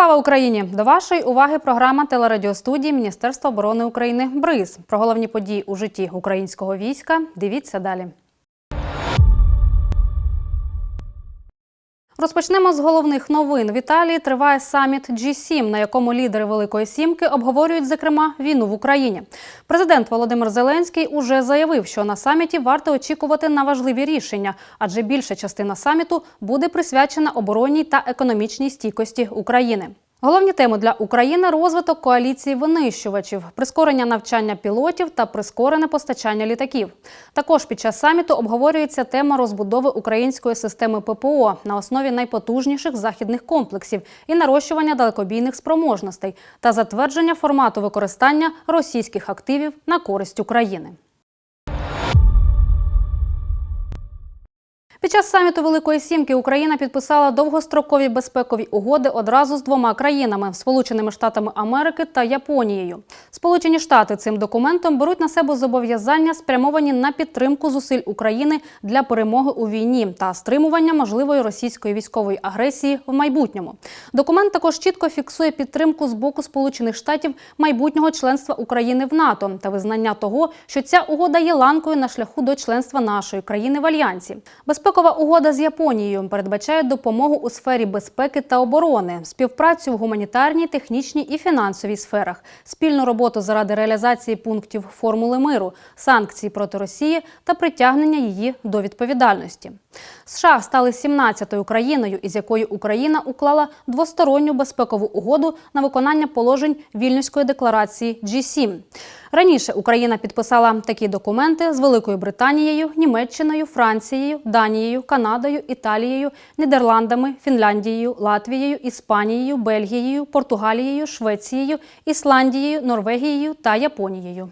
Слава Україні! До вашої уваги програма телерадіостудії Міністерства оборони України БРИЗ. Про головні події у житті українського війська. Дивіться далі. Розпочнемо з головних новин. В Італії триває саміт G7, на якому лідери Великої Сімки обговорюють, зокрема, війну в Україні. Президент Володимир Зеленський уже заявив, що на саміті варто очікувати на важливі рішення, адже більша частина саміту буде присвячена оборонній та економічній стійкості України. Головні теми для України розвиток коаліції винищувачів, прискорення навчання пілотів та прискорене постачання літаків. Також під час саміту обговорюється тема розбудови української системи ППО на основі найпотужніших західних комплексів і нарощування далекобійних спроможностей та затвердження формату використання російських активів на користь України. Під час саміту Великої Сімки Україна підписала довгострокові безпекові угоди одразу з двома країнами Сполученими Штатами Америки та Японією. Сполучені Штати цим документом беруть на себе зобов'язання, спрямовані на підтримку зусиль України для перемоги у війні та стримування можливої російської військової агресії в майбутньому. Документ також чітко фіксує підтримку з боку Сполучених Штатів майбутнього членства України в НАТО та визнання того, що ця угода є ланкою на шляху до членства нашої країни в альянсі. Безпекова угода з Японією передбачає допомогу у сфері безпеки та оборони, співпрацю в гуманітарній, технічній і фінансовій сферах, спільну роботу заради реалізації пунктів формули миру, санкцій проти Росії та притягнення її до відповідальності. США стали 17-ю країною, із якою Україна уклала двосторонню безпекову угоду на виконання положень Вільнюської декларації G7. Раніше Україна підписала такі документи з Великою Британією, Німеччиною, Францією, Данією, Канадою, Італією, Нідерландами, Фінляндією, Латвією, Іспанією, Бельгією, Португалією, Швецією, Ісландією, Норвегією та Японією.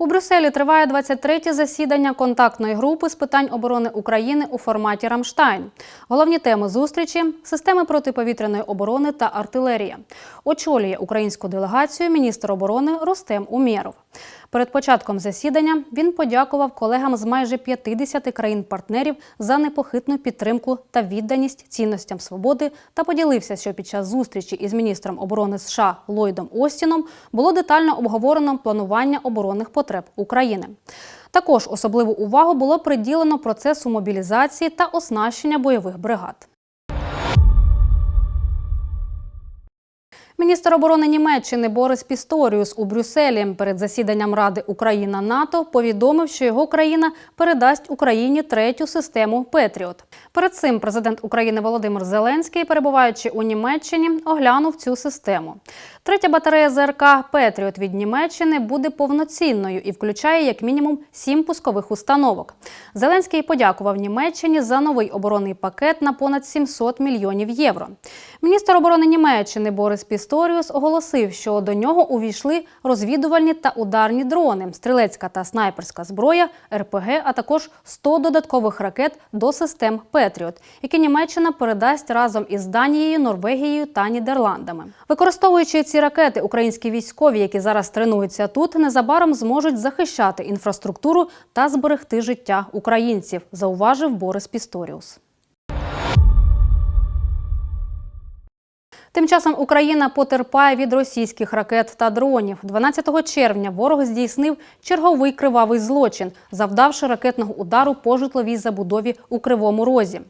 У Брюсселі триває 23-те засідання контактної групи з питань оборони України у форматі Рамштайн. Головні теми зустрічі системи протиповітряної оборони та артилерія. Очолює українську делегацію міністр оборони Ростем Умєров. Перед початком засідання він подякував колегам з майже 50 країн-партнерів за непохитну підтримку та відданість цінностям свободи та поділився, що під час зустрічі із міністром оборони США Ллойдом Остіном було детально обговорено планування оборонних потреб України. Також особливу увагу було приділено процесу мобілізації та оснащення бойових бригад. Міністр оборони Німеччини Борис Пісторіус у Брюсселі перед засіданням Ради Україна НАТО повідомив, що його країна передасть Україні третю систему Петріот. Перед цим президент України Володимир Зеленський, перебуваючи у Німеччині, оглянув цю систему. Третя батарея ЗРК Петріот від Німеччини буде повноцінною і включає як мінімум сім пускових установок. Зеленський подякував Німеччині за новий оборонний пакет на понад 700 мільйонів євро. Міністр оборони Німеччини Борис Пісторіус оголосив, що до нього увійшли розвідувальні та ударні дрони, стрілецька та снайперська зброя, РПГ, а також 100 додаткових ракет до систем Петріот, які Німеччина передасть разом із Данією, Норвегією та Нідерландами. Використовуючи ці ракети, українські військові, які зараз тренуються тут, незабаром зможуть захищати інфраструктуру та зберегти життя українців, зауважив Борис Пісторіус. Тим часом Україна потерпає від російських ракет та дронів. 12 червня ворог здійснив черговий кривавий злочин, завдавши ракетного удару по житловій забудові у Кривому Розі.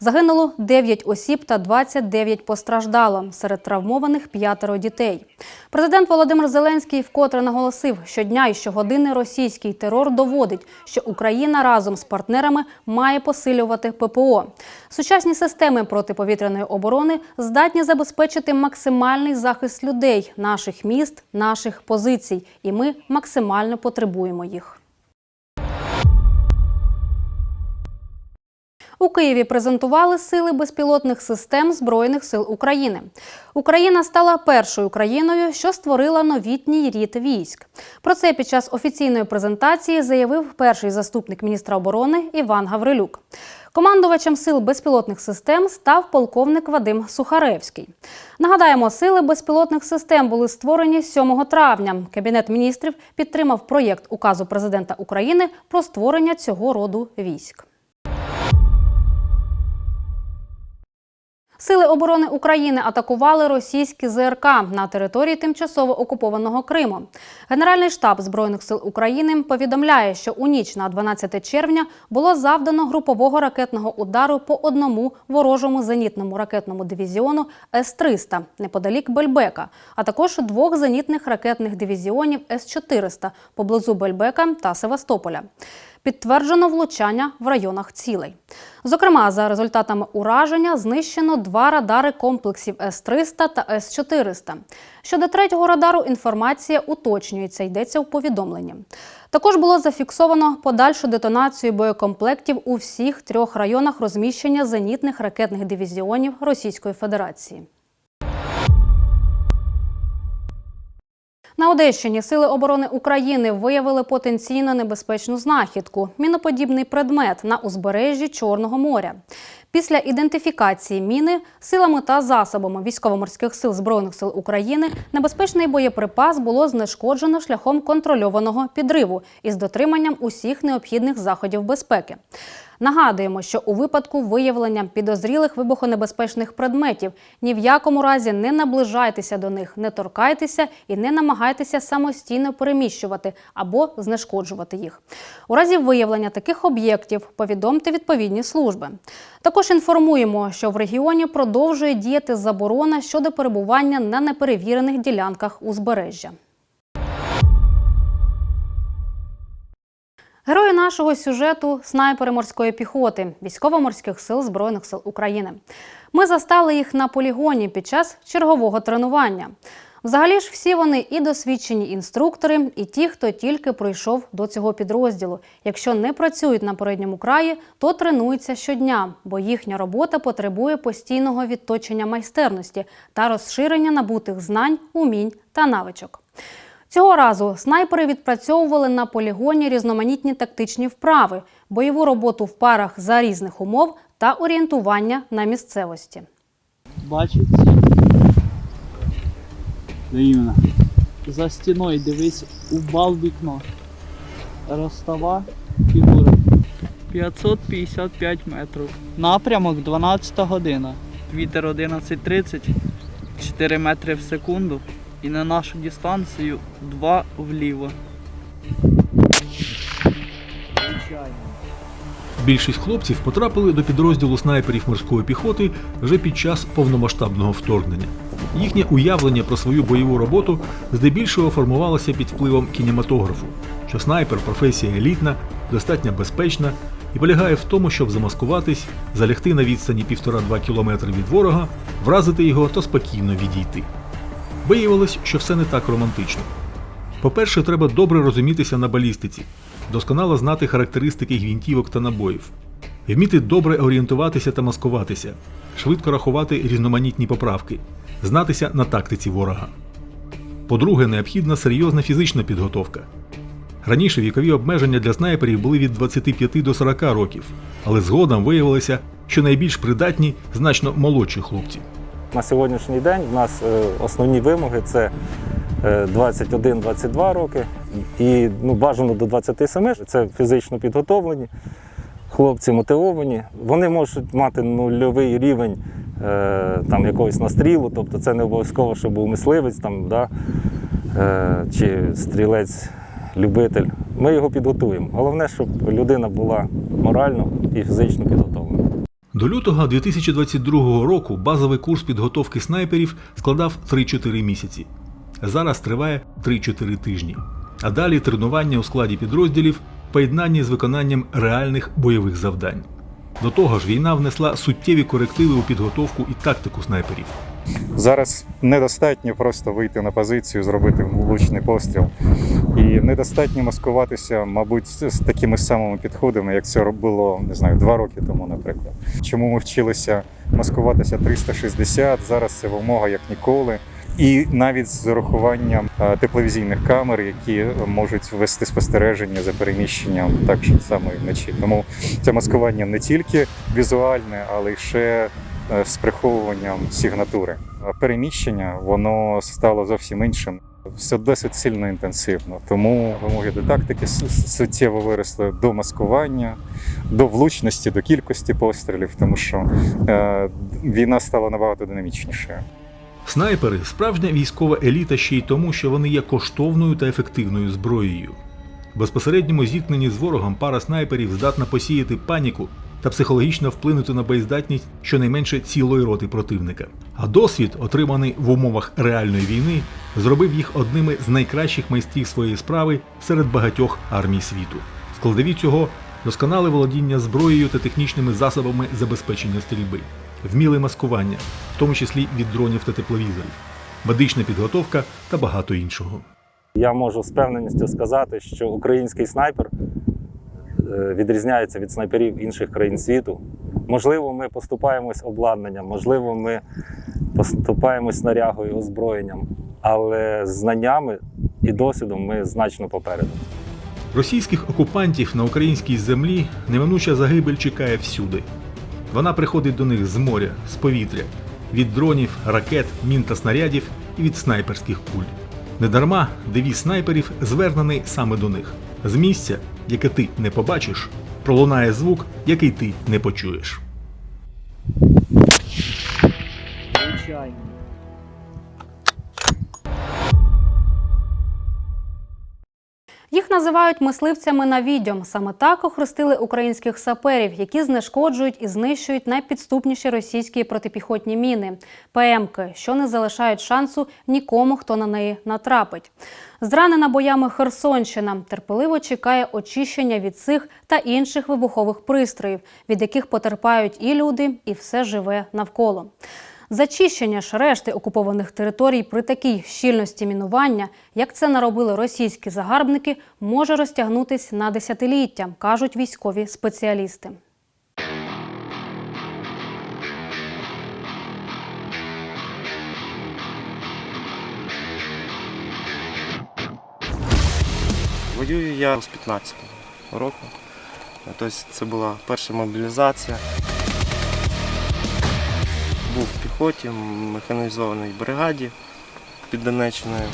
Загинуло 9 осіб та 29 постраждало. Серед травмованих п'ятеро дітей. Президент Володимир Зеленський вкотре наголосив, що дня і щогодини російський терор доводить, що Україна разом з партнерами має посилювати ППО. Сучасні системи протиповітряної оборони здатні забезпечити максимальний захист людей, наших міст, наших позицій, і ми максимально потребуємо їх. У Києві презентували сили безпілотних систем Збройних сил України. Україна стала першою країною, що створила новітній рід військ. Про це під час офіційної презентації заявив перший заступник міністра оборони Іван Гаврилюк. Командувачем сил безпілотних систем став полковник Вадим Сухаревський. Нагадаємо, сили безпілотних систем були створені 7 травня. Кабінет міністрів підтримав проєкт указу президента України про створення цього роду військ. Сили оборони України атакували російські ЗРК на території тимчасово окупованого Криму. Генеральний штаб збройних сил України повідомляє, що у ніч на 12 червня було завдано групового ракетного удару по одному ворожому зенітному ракетному дивізіону С-300 неподалік Бельбека, а також двох зенітних ракетних дивізіонів С-400 поблизу Бельбека та Севастополя. Підтверджено влучання в районах цілей. Зокрема, за результатами ураження знищено два радари комплексів С-300 та С-400. Щодо третього радару інформація уточнюється, йдеться у повідомленні. Також було зафіксовано подальшу детонацію боєкомплектів у всіх трьох районах розміщення зенітних ракетних дивізіонів Російської Федерації. Одещині Сили оборони України виявили потенційно небезпечну знахідку міноподібний предмет на узбережжі Чорного моря. Після ідентифікації міни силами та засобами військово-морських сил Збройних сил України небезпечний боєприпас було знешкоджено шляхом контрольованого підриву із дотриманням усіх необхідних заходів безпеки. Нагадуємо, що у випадку виявлення підозрілих вибухонебезпечних предметів ні в якому разі не наближайтеся до них, не торкайтеся і не намагайтеся самостійно переміщувати або знешкоджувати їх. У разі виявлення таких об'єктів повідомте відповідні служби. Також інформуємо, що в регіоні продовжує діяти заборона щодо перебування на неперевірених ділянках узбережжя. Герої нашого сюжету снайпери морської піхоти, військово-морських сил Збройних сил України. Ми застали їх на полігоні під час чергового тренування. Взагалі ж всі вони і досвідчені інструктори, і ті, хто тільки прийшов до цього підрозділу. Якщо не працюють на передньому краї, то тренуються щодня, бо їхня робота потребує постійного відточення майстерності та розширення набутих знань, умінь та навичок. Цього разу снайпери відпрацьовували на полігоні різноманітні тактичні вправи, бойову роботу в парах за різних умов та орієнтування на місцевості. Бачить. Де іменно? За стіною дивись у бал вікно. Ростова фігура. 555 метрів. Напрямок 12 година. Вітер 11.30, 4 метри в секунду. І на нашу дистанцію 2 вліво. Більшість хлопців потрапили до підрозділу снайперів морської піхоти вже під час повномасштабного вторгнення. Їхнє уявлення про свою бойову роботу здебільшого формувалося під впливом кінематографу, що снайпер професія елітна, достатньо безпечна і полягає в тому, щоб замаскуватись, залягти на відстані 1,5-2 кілометри від ворога, вразити його та спокійно відійти. Виявилось, що все не так романтично. По-перше, треба добре розумітися на балістиці, досконало знати характеристики гвинтівок та набоїв, вміти добре орієнтуватися та маскуватися, швидко рахувати різноманітні поправки, знатися на тактиці ворога. По-друге, необхідна серйозна фізична підготовка. Раніше вікові обмеження для снайперів були від 25 до 40 років, але згодом виявилося, що найбільш придатні значно молодші хлопці. На сьогоднішній день в нас е, основні вимоги це 21-22 роки і ну, бажано до 27. Це фізично підготовлені, хлопці мотивовані. Вони можуть мати нульовий рівень е, там, якогось настрілу, тобто це не обов'язково, щоб був мисливець там, да, е, чи стрілець-любитель. Ми його підготуємо. Головне, щоб людина була морально і фізично підготовлена. До лютого 2022 року базовий курс підготовки снайперів складав 3-4 місяці. Зараз триває 3-4 тижні. А далі тренування у складі підрозділів в поєднанні з виконанням реальних бойових завдань. До того ж, війна внесла суттєві корективи у підготовку і тактику снайперів. Зараз недостатньо просто вийти на позицію, зробити влучний постріл. І недостатньо маскуватися, мабуть, з такими самими підходами, як це було не знаю, два роки тому, наприклад. Чому ми вчилися маскуватися 360, зараз це вимога як ніколи. І навіть з урахуванням е, тепловізійних камер, які можуть вести спостереження за переміщенням так само і вночі. Тому це маскування не тільки візуальне, але й ще е, з приховуванням сигнатури. Переміщення воно стало зовсім іншим. Все досить сильно інтенсивно. Тому вимоги до тактики суттєво виросли до маскування, до влучності, до кількості пострілів, тому що е, війна стала набагато динамічнішою. Снайпери справжня військова еліта ще й тому, що вони є коштовною та ефективною зброєю. Безпосередньому зіткненні з ворогом пара снайперів здатна посіяти паніку та психологічно вплинути на боєздатність щонайменше цілої роти противника. А досвід, отриманий в умовах реальної війни, зробив їх одними з найкращих майстрів своєї справи серед багатьох армій світу. Складові цього досконале володіння зброєю та технічними засобами забезпечення стрільби, вміле маскування, в тому числі від дронів та тепловізорів, медична підготовка та багато іншого. Я можу з певненістю сказати, що український снайпер е, відрізняється від снайперів інших країн світу. Можливо, ми поступаємось обладнанням, можливо, ми поступаємось снарягою, озброєнням, але знаннями і досвідом ми значно попереду. Російських окупантів на українській землі неминуча загибель чекає всюди. Вона приходить до них з моря, з повітря, від дронів, ракет, мін та снарядів і від снайперських куль. Недарма девіз снайперів звернений саме до них. З місця, яке ти не побачиш, пролунає звук, який ти не почуєш. Звичайно. Називають мисливцями на відьом. Саме так охрестили українських саперів, які знешкоджують і знищують найпідступніші російські протипіхотні міни ПМки, що не залишають шансу нікому, хто на неї натрапить. Зранена боями Херсонщина терпеливо чекає очищення від цих та інших вибухових пристроїв, від яких потерпають і люди, і все живе навколо. Зачищення ж решти окупованих територій при такій щільності мінування, як це наробили російські загарбники, може розтягнутись на десятиліття, кажуть військові спеціалісти. Воюю я з 15-го року. Тобто це була перша мобілізація. Піхоті, механізованій бригаді під Донеччиною.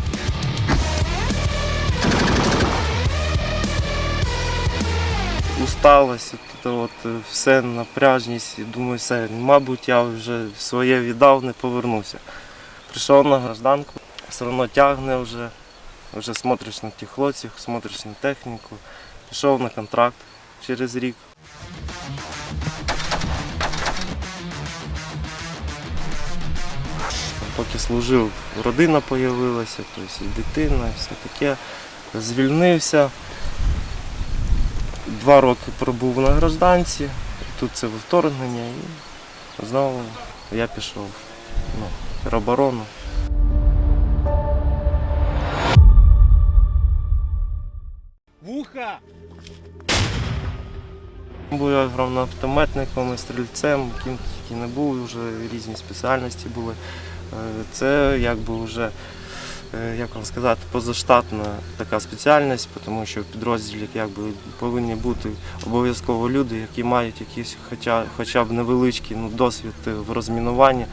Усталость, от, от, е, все напряжність. Думаю, все, мабуть, я вже своє віддав, не повернуся. Прийшов на гражданку, все одно тягне вже. Вже смотриш на тих хлопців, смотриш на техніку. Пішов на контракт через рік. Поки служив, родина з'явилася, тобто і дитина, і все таке. Звільнився. Два роки пробув на гражданці, тут це вторгнення і знову я пішов ну, в тероборону. Вуха! Бо я грав на автометником і стрільцем, ким тільки не був, вже різні спеціальності були. Е, Це якби вже, е, як вам сказати, позаштатна така спеціальність, тому що в підрозділі якби повинні бути обов'язково люди, які мають якийсь хоча, хоча б невеличкий ну, досвід в розмінуванні.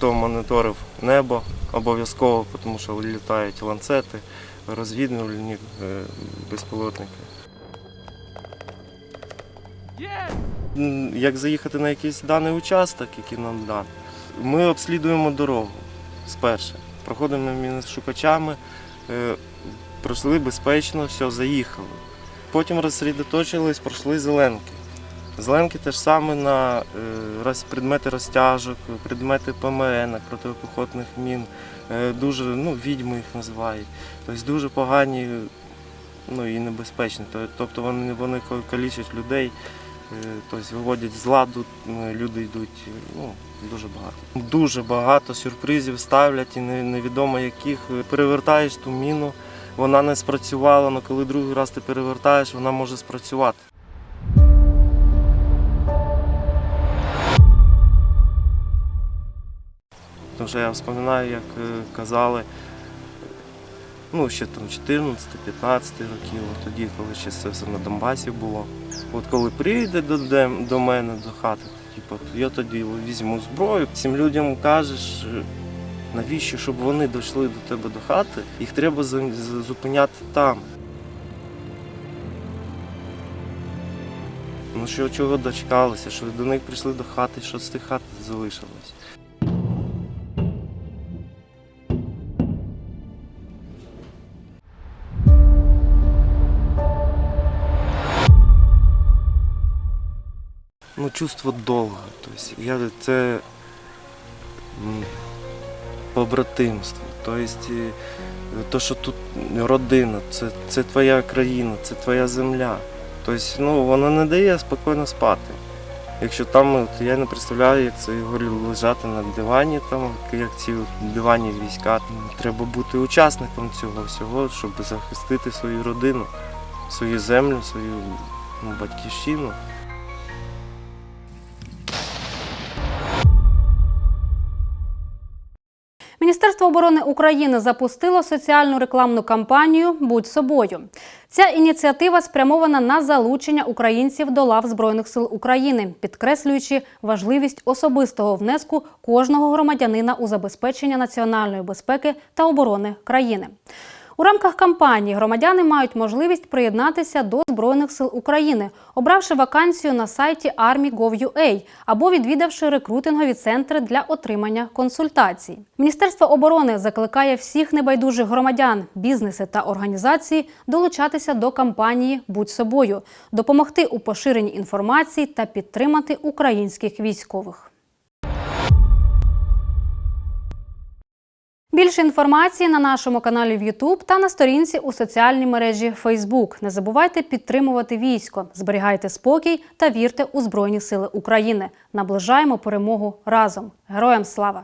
Хто моніторив небо обов'язково, тому що літають ланцети, розвідувальні е, безпілотники. Як заїхати на якийсь даний участок, який нам дан, ми обслідуємо дорогу спершу. Проходимо між шукачами, е, пройшли безпечно, все, заїхали. Потім розсередоточились, пройшли зеленки. Зеленки теж саме на е, предмети розтяжок, предмети ПМН, протипіхотних мін. Е, Дуже, ну, відьми їх називають. Тобто дуже погані ну, і небезпечні. Тобто вони, вони калічать людей, е, тобто виводять з ладу, люди йдуть. Ну, дуже багато. Дуже багато сюрпризів ставлять і невідомо яких. Перевертаєш ту міну, вона не спрацювала, але коли другий раз ти перевертаєш, вона може спрацювати. Що я вспоминаю, як е, казали, Ну, ще там 14-15 років, от тоді, коли ще це все на Донбасі було. От коли прийде до, до мене до хати, типу, я тоді візьму зброю. Цим людям кажеш, е, навіщо, щоб вони дійшли до тебе до хати, їх треба зупиняти там. Ну що чого дочекалися, що до них прийшли до хати, що з тих хат залишилось. Чувство долга. Тобто я це побратимство. Тобто, е, то, що тут родина, це, це твоя країна, це твоя земля. Тобто, ну, вона не дає спокійно спати. Якщо там, от, я не представляю, як це говорю, лежати на дивані, там, як ці дивані війська. Треба бути учасником цього всього, щоб захистити свою родину, свою землю, свою ну, батьківщину. Міністерство оборони України запустило соціальну рекламну кампанію Будь собою. Ця ініціатива спрямована на залучення українців до лав Збройних сил України, підкреслюючи важливість особистого внеску кожного громадянина у забезпечення національної безпеки та оборони країни. У рамках кампанії громадяни мають можливість приєднатися до Збройних сил України, обравши вакансію на сайті army.gov.ua або відвідавши рекрутингові центри для отримання консультацій. Міністерство оборони закликає всіх небайдужих громадян, бізнеси та організації долучатися до кампанії Будь собою, допомогти у поширенні інформації та підтримати українських військових. Більше інформації на нашому каналі в YouTube та на сторінці у соціальній мережі Facebook. Не забувайте підтримувати військо, зберігайте спокій та вірте у Збройні Сили України. Наближаємо перемогу разом. Героям слава!